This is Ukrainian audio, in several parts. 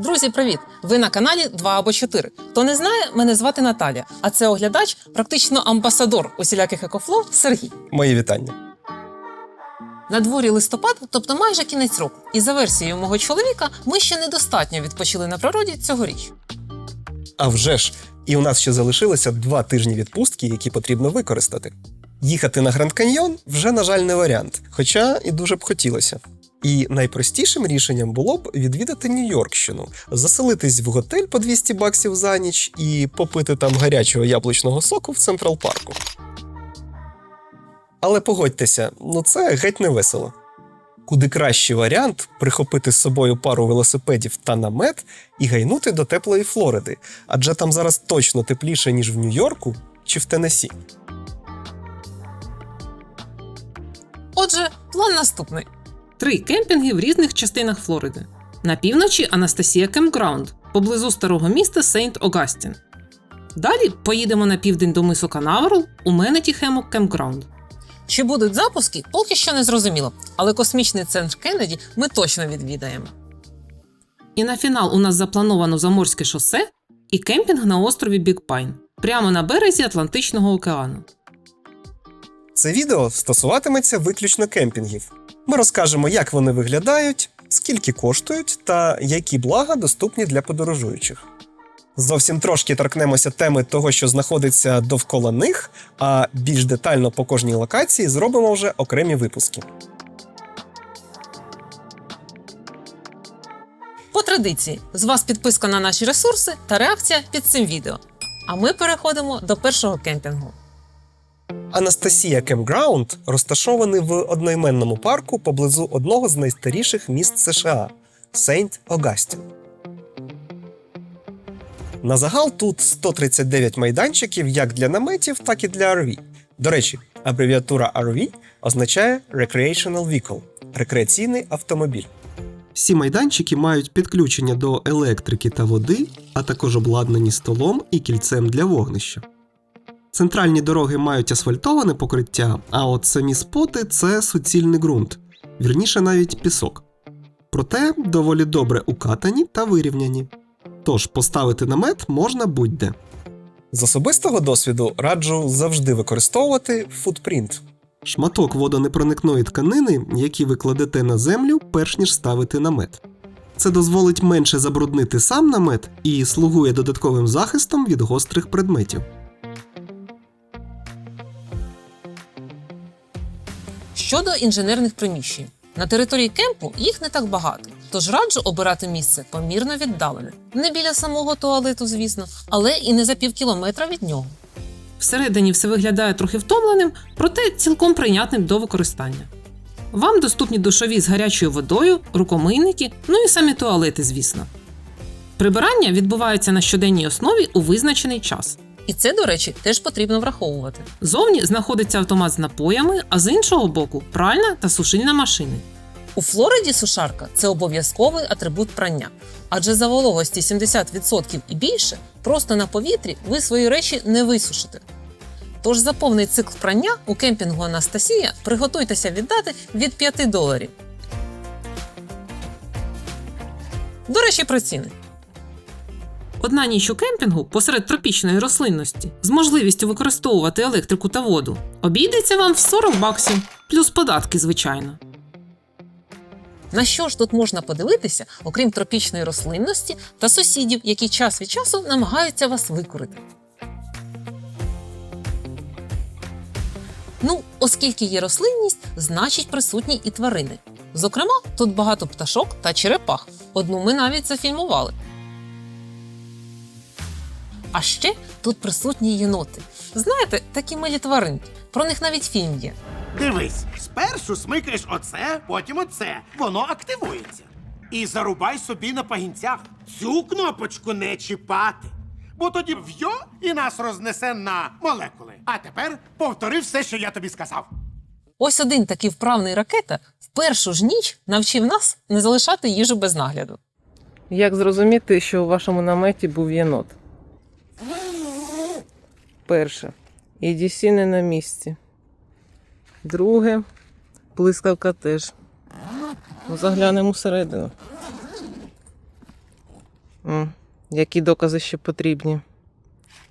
Друзі, привіт! Ви на каналі 2 або 4. Хто не знає, мене звати Наталя, а це оглядач, практично амбасадор усіляких екофлоу Сергій. Мої вітання. На дворі листопад, тобто майже кінець року. І за версією мого чоловіка, ми ще недостатньо відпочили на природі цьогоріч. А вже ж, і у нас ще залишилося два тижні відпустки, які потрібно використати. Їхати на Гранд Каньйон вже, на жаль, не варіант, хоча і дуже б хотілося. І найпростішим рішенням було б відвідати Нью-Йоркщину, заселитись в готель по 200 баксів за ніч і попити там гарячого яблучного соку в Централ Парку. Але погодьтеся, ну це геть не весело. Куди кращий варіант прихопити з собою пару велосипедів та намет і гайнути до теплої Флориди, адже там зараз точно тепліше, ніж в Нью-Йорку чи в Теннессі. Отже, план наступний. Три кемпінги в різних частинах Флориди. На півночі Анастасія Кемпграунд поблизу старого міста Сейнт Огастін. Далі поїдемо на південь до мису Канаверал у Менеті Хемок Кемпграунд. Чи будуть запуски, поки що не зрозуміло, але космічний центр Кеннеді ми точно відвідаємо. І на фінал у нас заплановано Заморське шосе і кемпінг на острові Біг Пайн, прямо на березі Атлантичного океану. Це відео стосуватиметься виключно кемпінгів. Ми розкажемо, як вони виглядають, скільки коштують та які блага доступні для подорожуючих. Зовсім трошки торкнемося теми того, що знаходиться довкола них, а більш детально по кожній локації зробимо вже окремі випуски. По традиції, з вас підписка на наші ресурси та реакція під цим відео. А ми переходимо до першого кемпінгу. Анастасія Кемпграунд розташований в одноіменному парку поблизу одного з найстаріших міст США Сейнт Огастін. На загал тут 139 майданчиків як для наметів, так і для RV. До речі, абревіатура RV означає Recreational Vehicle рекреаційний автомобіль. Всі майданчики мають підключення до електрики та води, а також обладнані столом і кільцем для вогнища. Центральні дороги мають асфальтоване покриття, а от самі споти це суцільний ґрунт, вірніше навіть пісок. Проте доволі добре укатані та вирівняні. Тож поставити намет можна будь-де. З особистого досвіду раджу завжди використовувати футпринт. Шматок водонепроникної тканини, який ви кладете на землю, перш ніж ставити намет. Це дозволить менше забруднити сам намет і слугує додатковим захистом від гострих предметів. Щодо інженерних приміщень, на території кемпу їх не так багато, тож раджу обирати місце помірно віддалене. Не біля самого туалету, звісно, але і не за пів кілометра від нього. Всередині все виглядає трохи втомленим, проте цілком прийнятним до використання. Вам доступні душові з гарячою водою, рукомийники, ну і самі туалети, звісно. Прибирання відбувається на щоденній основі у визначений час. І це, до речі, теж потрібно враховувати. Зовні знаходиться автомат з напоями, а з іншого боку пральна та сушильна машини. У Флориді сушарка це обов'язковий атрибут прання, адже за вологості 70% і більше просто на повітрі ви свої речі не висушите. Тож за повний цикл прання у кемпінгу Анастасія приготуйтеся віддати від 5 доларів. До речі, про ціни. Одна ніч у кемпінгу посеред тропічної рослинності з можливістю використовувати електрику та воду обійдеться вам в 40 баксів, плюс податки, звичайно. На що ж тут можна подивитися, окрім тропічної рослинності та сусідів, які час від часу намагаються вас викурити? Ну, оскільки є рослинність, значить присутні і тварини. Зокрема, тут багато пташок та черепах. Одну ми навіть зафільмували. А ще тут присутні єноти. Знаєте, такі милі тваринки. Про них навіть фільм є. Дивись, спершу смикаєш оце, потім оце. Воно активується. І зарубай собі на пагінцях. Цю кнопочку не чіпати. Бо тоді в'йо і нас рознесе на молекули. А тепер повтори все, що я тобі сказав. Ось один такий вправний ракета в першу ж ніч навчив нас не залишати їжу без нагляду. Як зрозуміти, що у вашому наметі був єнот? Перше. EDC не на місці. Друге. Блискавка теж. Ну, Заглянемо всередину. М, Які докази ще потрібні?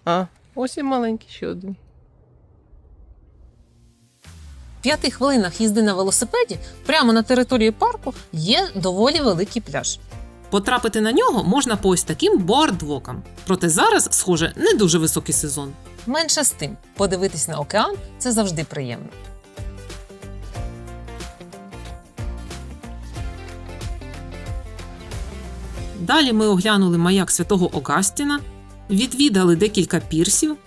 А, ось і маленький ще один. В п'яти хвилинах їзди на велосипеді прямо на території парку є доволі великий пляж. Потрапити на нього можна по ось таким боардвокам. Проте зараз, схоже, не дуже високий сезон. Менше з тим, подивитись на океан це завжди приємно. Далі ми оглянули маяк святого Огастіна, відвідали декілька пірсів.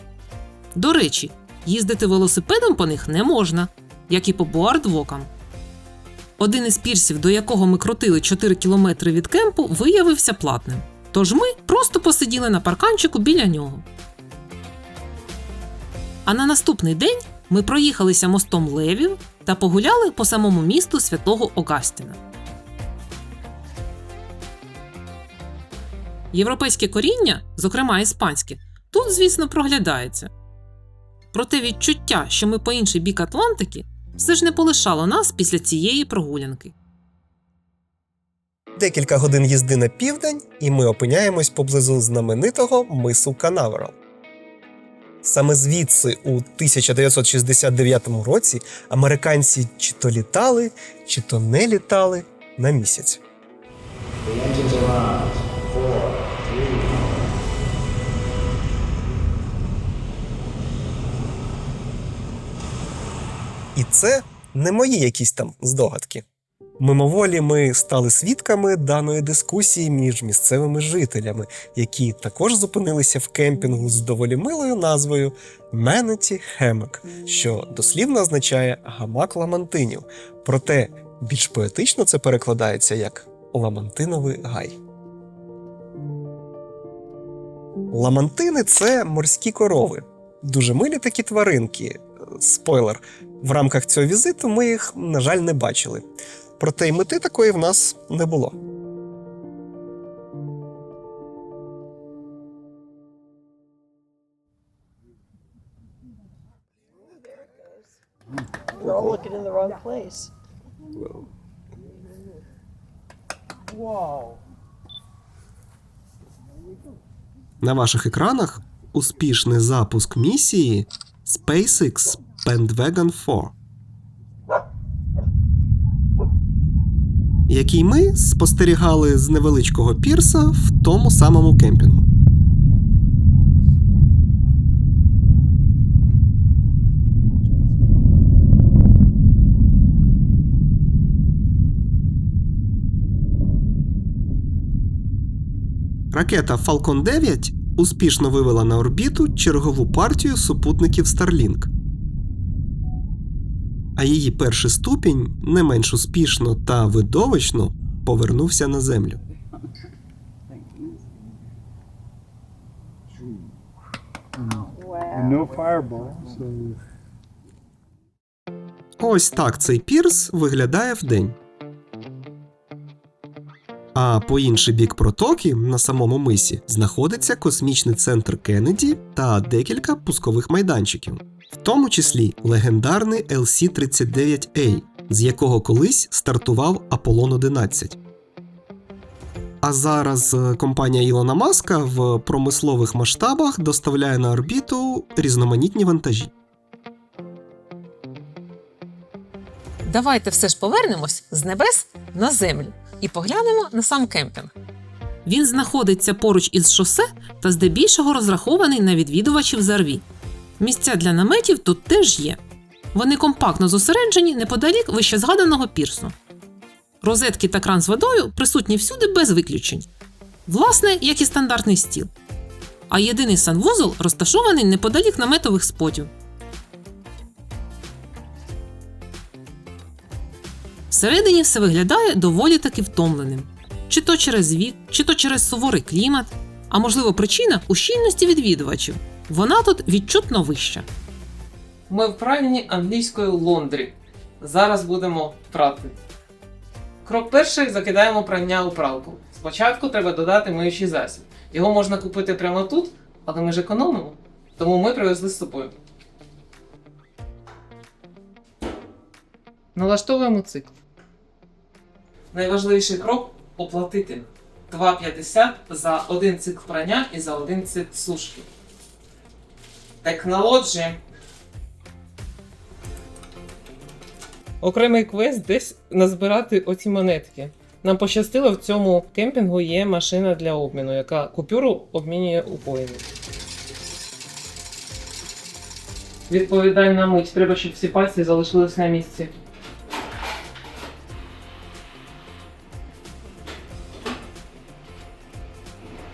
До речі, їздити велосипедом по них не можна, як і по боардвокам. Один із пірсів, до якого ми крутили 4 кілометри від кемпу, виявився платним. Тож ми просто посиділи на парканчику біля нього. А на наступний день ми проїхалися мостом Левів та погуляли по самому місту святого Огастіна. Європейське коріння, зокрема іспанське, тут, звісно, проглядається. Проте відчуття, що ми по інший бік Атлантики, все ж не полишало нас після цієї прогулянки. Декілька годин їзди на південь, і ми опиняємось поблизу знаменитого мису Канаверал. Саме звідси у 1969 році американці чи то літали, чи то не літали на місяць. І це не мої якісь там здогадки. Мимоволі ми стали свідками даної дискусії між місцевими жителями, які також зупинилися в кемпінгу з доволі милою назвою Manatee Hammock, що дослівно означає гамак ламантинів. Проте більш поетично це перекладається як ламантиновий гай. Ламантини це морські корови. Дуже милі такі тваринки. Спойлер, в рамках цього візиту ми їх, на жаль, не бачили. Проте й мети такої в нас не було. We're all looking in the wrong place. На ваших екранах успішний запуск місії SpaceX Pendwagon 4. Який ми спостерігали з невеличкого пірса в тому самому кемпінгу. Ракета Falcon 9 успішно вивела на орбіту чергову партію супутників Starlink. А її перший ступінь не менш успішно та видовищно повернувся на Землю. Ось так цей пірс виглядає вдень. А по інший бік протоки на самому мисі знаходиться космічний центр Кеннеді та декілька пускових майданчиків, в тому числі легендарний LC-39A, з якого колись стартував Аполлон 11. А зараз е, компанія Ілона Маска в промислових масштабах доставляє на орбіту різноманітні вантажі. Давайте все ж повернемось з небес на землю і поглянемо на сам кемпінг. Він знаходиться поруч із шосе та здебільшого розрахований на відвідувачів зарві. Місця для наметів тут теж є. Вони компактно зосереджені неподалік вищезгаданого пірсу. Розетки та кран з водою присутні всюди без виключень. Власне, як і стандартний стіл. А єдиний санвузол розташований неподалік наметових спотів. Всередині все виглядає доволі таки втомленим. Чи то через вік, чи то через суворий клімат, а можливо причина у щільності відвідувачів. Вона тут відчутно вища. Ми в пральні англійської лондрі. Зараз будемо прати. Крок перший закидаємо прання у пралку. Спочатку треба додати миючий засіб. Його можна купити прямо тут, але ми ж економимо. Тому ми привезли з собою. Налаштовуємо цикл. Найважливіший крок оплатити. 2,50 за один цикл прання і за один цикл сушки. Технології. Окремий квест десь назбирати оці монетки. Нам пощастило, в цьому кемпінгу є машина для обміну, яка купюру обмінює у коїни. Відповідальна мить. Треба, щоб всі пальці залишились на місці.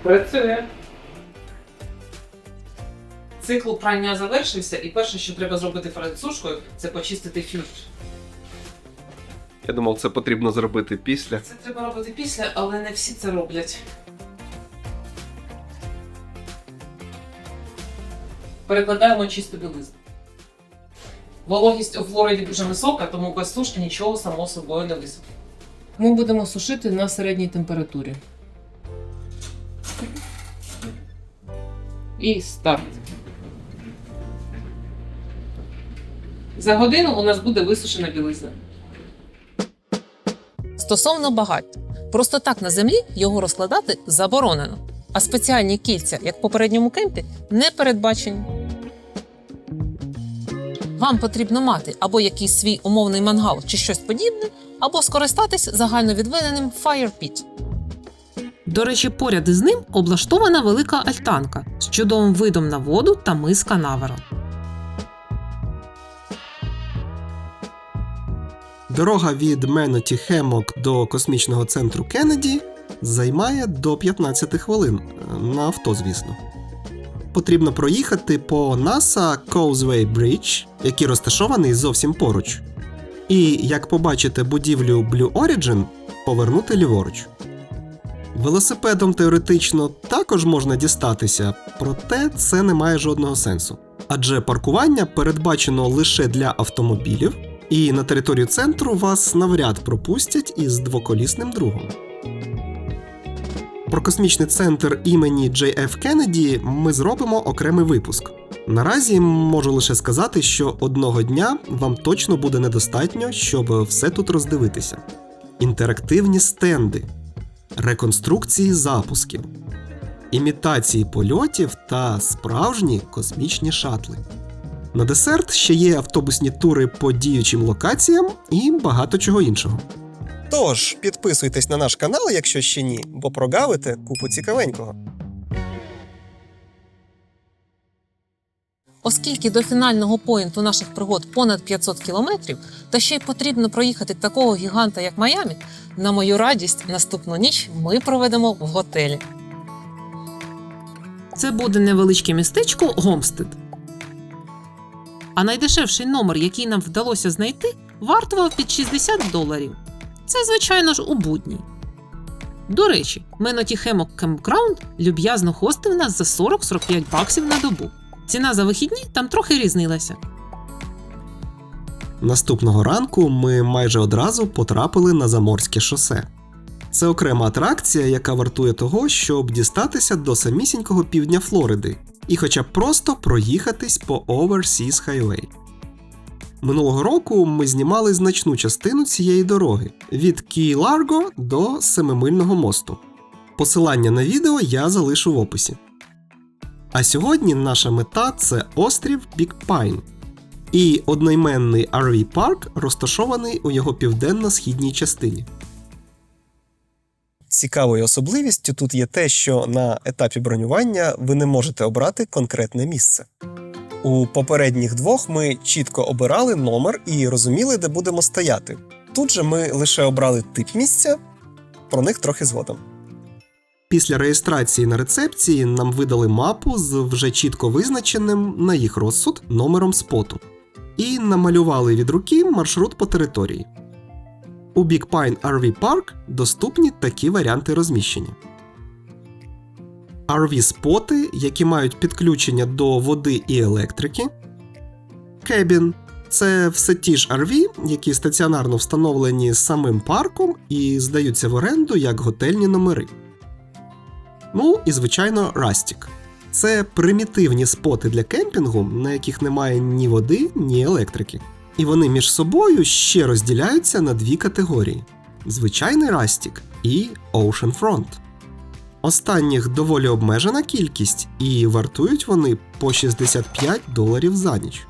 Працює. Цикл прання завершився, і перше, що треба зробити перед сушкою, це почистити фільтр. Я думав, це потрібно зробити після. Це треба робити після, але не всі це роблять. Перекладаємо чисту білизну. Вологість у Флориді дуже висока, тому без сушки нічого само собою не висохне. Ми будемо сушити на середній температурі. І старт. За годину у нас буде висушена білизна. Стосовно багаття, просто так на землі його розкладати заборонено, а спеціальні кільця, як в попередньому кемпі, не передбачені. Вам потрібно мати або якийсь свій умовний мангал чи щось подібне, або скористатись загальновідведеним Fire Pit. До речі, поряд із ним облаштована велика альтанка з чудовим видом на воду та мис Канавера. Дорога від Меноті Хемок до космічного центру Кеннеді займає до 15 хвилин на авто, звісно. Потрібно проїхати по NASA Causeway Bridge, який розташований зовсім поруч. І, як побачите будівлю Blue Origin, повернути ліворуч. Велосипедом теоретично також можна дістатися, проте це не має жодного сенсу. Адже паркування передбачено лише для автомобілів, і на територію центру вас навряд пропустять із двоколісним другом. Про космічний центр імені Ф. Кеннеді ми зробимо окремий випуск. Наразі можу лише сказати, що одного дня вам точно буде недостатньо, щоб все тут роздивитися: інтерактивні стенди, реконструкції запусків, імітації польотів та справжні космічні шатли. На десерт ще є автобусні тури по діючим локаціям і багато чого іншого. Тож підписуйтесь на наш канал, якщо ще ні, бо прогавите купу цікавенького. Оскільки до фінального поінту наших пригод понад 500 кілометрів, та ще й потрібно проїхати такого гіганта, як Майамі, на мою радість, наступну ніч ми проведемо в готелі. Це буде невеличке містечко Гомстед. А найдешевший номер, який нам вдалося знайти, вартував під 60 доларів. Це, звичайно ж, у будні. До речі, Меноті Хемок Кемпграунд люб'язно хостив нас за 40-45 баксів на добу. Ціна за вихідні там трохи різнилася. Наступного ранку ми майже одразу потрапили на заморське шосе. Це окрема атракція, яка вартує того, щоб дістатися до самісінького півдня Флориди і хоча б просто проїхатись по Overseas Highway. Минулого року ми знімали значну частину цієї дороги від Кій Ларго до Семимильного мосту. Посилання на відео я залишу в описі. А сьогодні наша мета це острів Бік Пайн, і одноіменний RV парк розташований у його південно-східній частині. Цікавою особливістю тут є те, що на етапі бронювання ви не можете обрати конкретне місце. У попередніх двох ми чітко обирали номер і розуміли, де будемо стояти. Тут же ми лише обрали тип місця, про них трохи згодом. Після реєстрації на рецепції нам видали мапу з вже чітко визначеним на їх розсуд номером споту і намалювали від руки маршрут по території. У Big Pine RV Park доступні такі варіанти розміщення. RV-споти, які мають підключення до води і електрики. Кебін це все ті ж RV, які стаціонарно встановлені самим парком і здаються в оренду як готельні номери. Ну і, звичайно, Растік. Це примітивні споти для кемпінгу, на яких немає ні води, ні електрики. І вони між собою ще розділяються на дві категорії: звичайний Растік і Oceanfront. Останніх доволі обмежена кількість, і вартують вони по 65 доларів за ніч.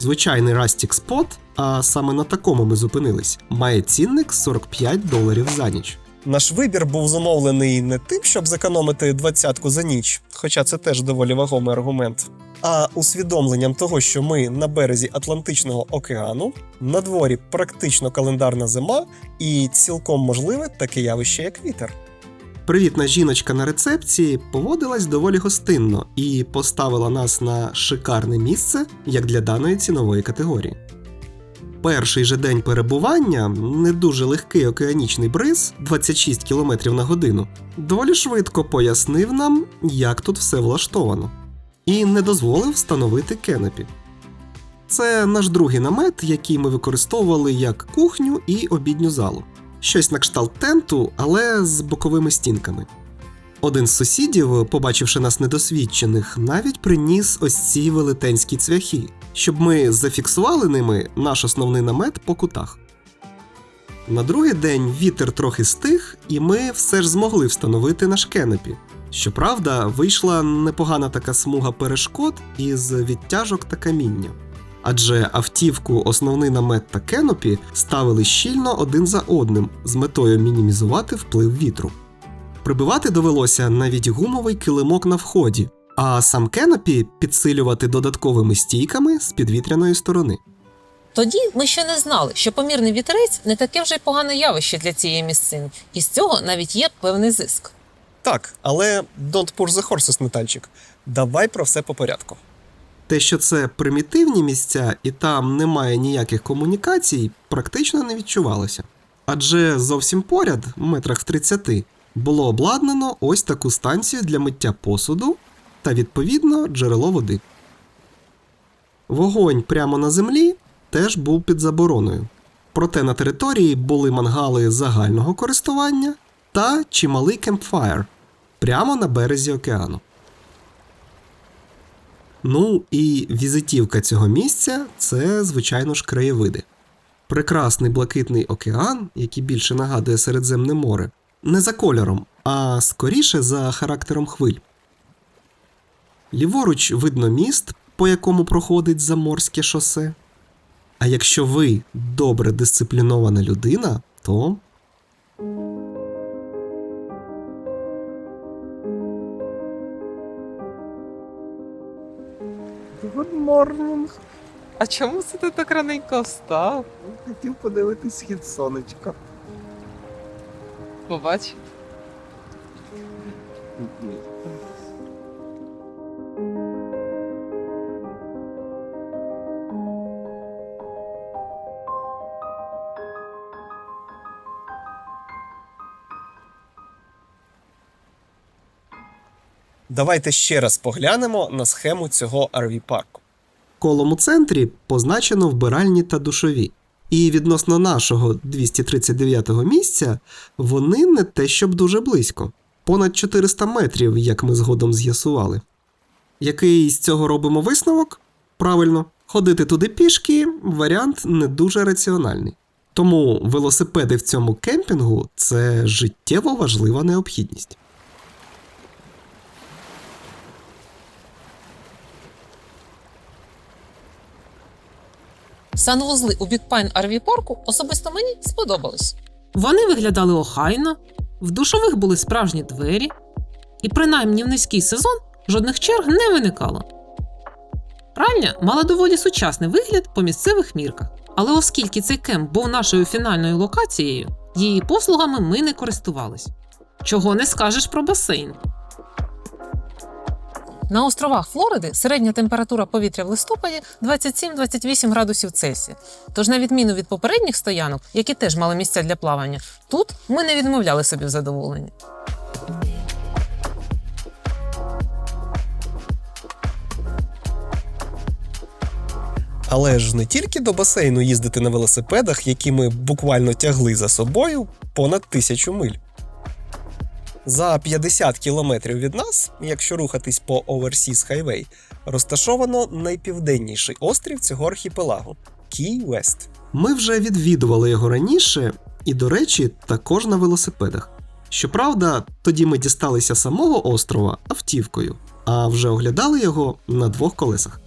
Звичайний Rustic Spot, а саме на такому ми зупинились, має цінник 45 доларів за ніч. Наш вибір був зумовлений не тим, щоб зекономити двадцятку за ніч, хоча це теж доволі вагомий аргумент, а усвідомленням того, що ми на березі Атлантичного океану, на дворі практично календарна зима, і цілком можливе таке явище, як вітер. Привітна жіночка на рецепції поводилась доволі гостинно і поставила нас на шикарне місце як для даної цінової категорії. Перший же день перебування, не дуже легкий океанічний бриз 26 км на годину, доволі швидко пояснив нам, як тут все влаштовано, і не дозволив встановити кенепі. Це наш другий намет, який ми використовували як кухню і обідню залу. Щось на кшталт тенту, але з боковими стінками. Один з сусідів, побачивши нас недосвідчених, навіть приніс ось ці велетенські цвяхи, щоб ми зафіксували ними наш основний намет по кутах. На другий день вітер трохи стих, і ми все ж змогли встановити наш кенепі. Щоправда, вийшла непогана така смуга перешкод із відтяжок та каміння. Адже автівку, основний намет та кенопі ставили щільно один за одним з метою мінімізувати вплив вітру. Прибивати довелося навіть гумовий килимок на вході, а сам кенопі підсилювати додатковими стійками з підвітряної сторони. Тоді ми ще не знали, що помірний вітерець не таке вже й погане явище для цієї місцини, і з цього навіть є певний зиск. Так, але don't push the horses, Натальчик. Давай про все по порядку. Те, що це примітивні місця і там немає ніяких комунікацій, практично не відчувалося. Адже зовсім поряд, метрах в 30, було обладнано ось таку станцію для миття посуду та, відповідно, джерело води. Вогонь прямо на землі теж був під забороною. Проте на території були мангали загального користування та чималий кемпфайр прямо на березі океану. Ну і візитівка цього місця це, звичайно ж, краєвиди. Прекрасний блакитний океан, який більше нагадує Середземне море, не за кольором, а скоріше за характером хвиль. Ліворуч видно міст, по якому проходить заморське шосе. А якщо ви добре дисциплінована людина, то Good morning. А чому це ти так раненько встав? хотів подивитись схід сонечка. Побач. Давайте ще раз поглянемо на схему цього RV парку. Колом у центрі позначено вбиральні та душові. І відносно нашого 239-го місця вони не те щоб дуже близько. Понад 400 метрів, як ми згодом з'ясували. Який з цього робимо висновок? Правильно, ходити туди пішки варіант не дуже раціональний. Тому велосипеди в цьому кемпінгу це життєво важлива необхідність. Санвузли у Бікпайн RV парку особисто мені сподобались. Вони виглядали охайно, в душових були справжні двері, і принаймні в низький сезон жодних черг не виникало. Пральня мала доволі сучасний вигляд по місцевих мірках, але оскільки цей кемп був нашою фінальною локацією, її послугами ми не користувались. Чого не скажеш про басейн. На островах Флориди середня температура повітря в листопаді 27-28 градусів Цельсія. Тож, на відміну від попередніх стоянок, які теж мали місця для плавання, тут ми не відмовляли собі в задоволенні. Але ж не тільки до басейну їздити на велосипедах, які ми буквально тягли за собою понад тисячу миль. За 50 кілометрів від нас, якщо рухатись по Overseas Highway, розташовано найпівденніший острів цього архіпелагу Кій Вест. Ми вже відвідували його раніше, і, до речі, також на велосипедах. Щоправда, тоді ми дісталися самого острова автівкою, а вже оглядали його на двох колесах.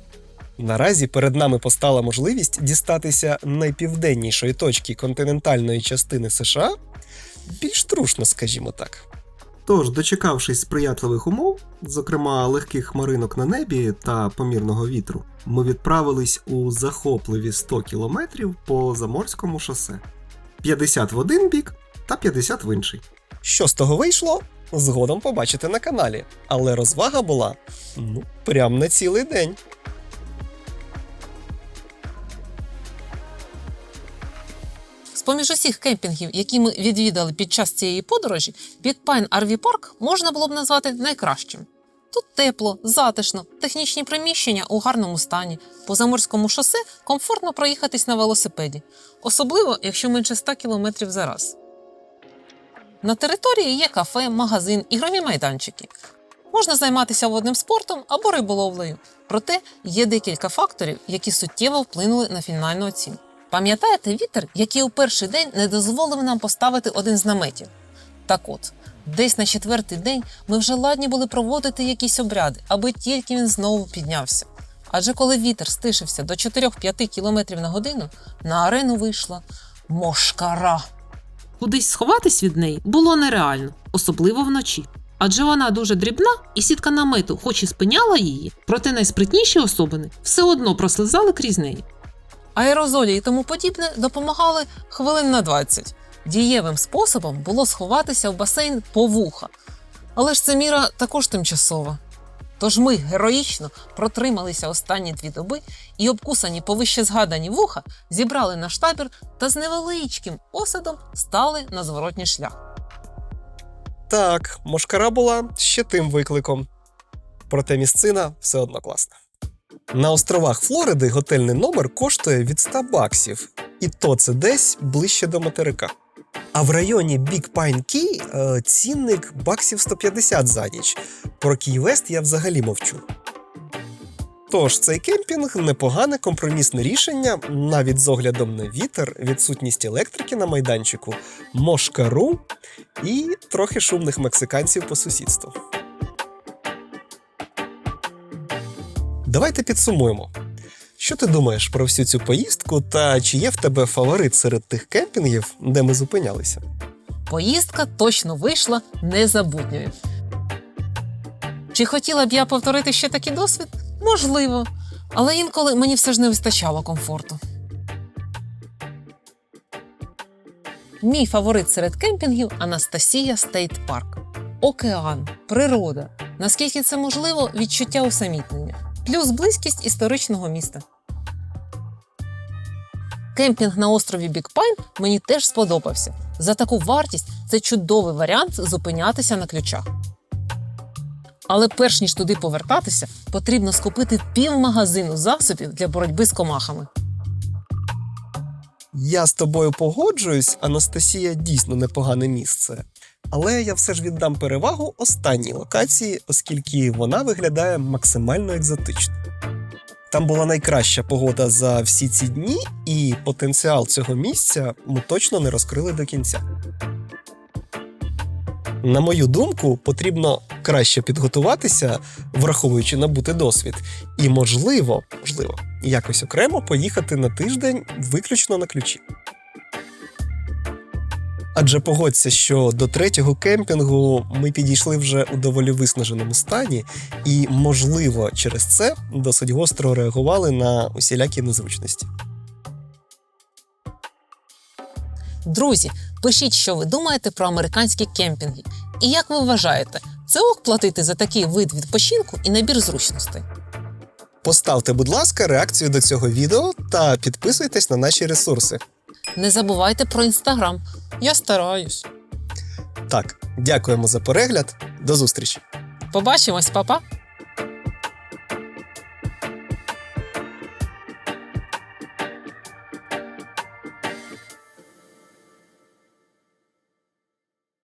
Наразі перед нами постала можливість дістатися найпівденнішої точки континентальної частини США більш трушно, скажімо так. Тож, дочекавшись сприятливих умов, зокрема легких хмаринок на небі та помірного вітру, ми відправились у захопливі 100 кілометрів по заморському шосе. 50 в один бік та 50 в інший. Що з того вийшло? Згодом побачите на каналі. Але розвага була ну, прям на цілий день. З-поміж усіх кемпінгів, які ми відвідали під час цієї подорожі, Big Pine RV Park можна було б назвати найкращим. Тут тепло, затишно, технічні приміщення у гарному стані. По заморському шосе комфортно проїхатись на велосипеді, особливо якщо менше 100 км за раз. На території є кафе, магазин, ігрові майданчики. Можна займатися водним спортом або риболовлею. Проте є декілька факторів, які суттєво вплинули на фінальну оцінку. Пам'ятаєте вітер, який у перший день не дозволив нам поставити один з наметів? Так от, десь на четвертий день ми вже ладні були проводити якісь обряди, аби тільки він знову піднявся. Адже коли вітер стишився до 4-5 км на годину, на арену вийшла мошкара. Кудись сховатись від неї було нереально, особливо вночі. Адже вона дуже дрібна, і сітка намету, хоч і спиняла її, проте найспритніші особини все одно прослизали крізь неї. Аерозолі і тому подібне допомагали хвилин на 20. Дієвим способом було сховатися в басейн по вуха. Але ж ця міра також тимчасова. Тож ми героїчно протрималися останні дві доби і обкусані повище згадані вуха зібрали наш табір та з невеличким осадом стали на зворотній шлях. Так, мошкара була ще тим викликом. Проте місцина все одно класна. На островах Флориди готельний номер коштує від 100 баксів, і то це десь ближче до материка. А в районі Big Pine Key е, цінник баксів 150 за ніч. Про Кій Вест я взагалі мовчу. Тож цей кемпінг непогане компромісне рішення, навіть з оглядом на вітер, відсутність електрики на майданчику, мошкару і трохи шумних мексиканців по сусідству. Давайте підсумуємо. Що ти думаєш про всю цю поїздку, та чи є в тебе фаворит серед тих кемпінгів, де ми зупинялися? Поїздка точно вийшла незабутньою. Чи хотіла б я повторити ще такий досвід? Можливо. Але інколи мені все ж не вистачало комфорту. Мій фаворит серед кемпінгів Анастасія Стейт Парк. Океан, природа. Наскільки це можливо, відчуття усамітнення, плюс близькість історичного міста. Кемпінг на острові Бікпайн мені теж сподобався. За таку вартість це чудовий варіант зупинятися на ключах. Але перш ніж туди повертатися, потрібно скупити півмагазину засобів для боротьби з комахами. Я з тобою погоджуюсь, Анастасія дійсно непогане місце. Але я все ж віддам перевагу останній локації, оскільки вона виглядає максимально екзотично. Там була найкраща погода за всі ці дні, і потенціал цього місця ми точно не розкрили до кінця. На мою думку, потрібно краще підготуватися, враховуючи набутий досвід, і можливо, можливо, якось окремо поїхати на тиждень виключно на ключі. Адже погодься, що до третього кемпінгу ми підійшли вже у доволі виснаженому стані, і, можливо, через це досить гостро реагували на усілякі незручності. Друзі, пишіть, що ви думаєте про американські кемпінги. І як ви вважаєте, це ок платити за такий вид відпочинку і набір зручностей? Поставте, будь ласка, реакцію до цього відео та підписуйтесь на наші ресурси. Не забувайте про інстаграм. Я стараюсь. Так, дякуємо за перегляд. До зустрічі! Побачимось, папа!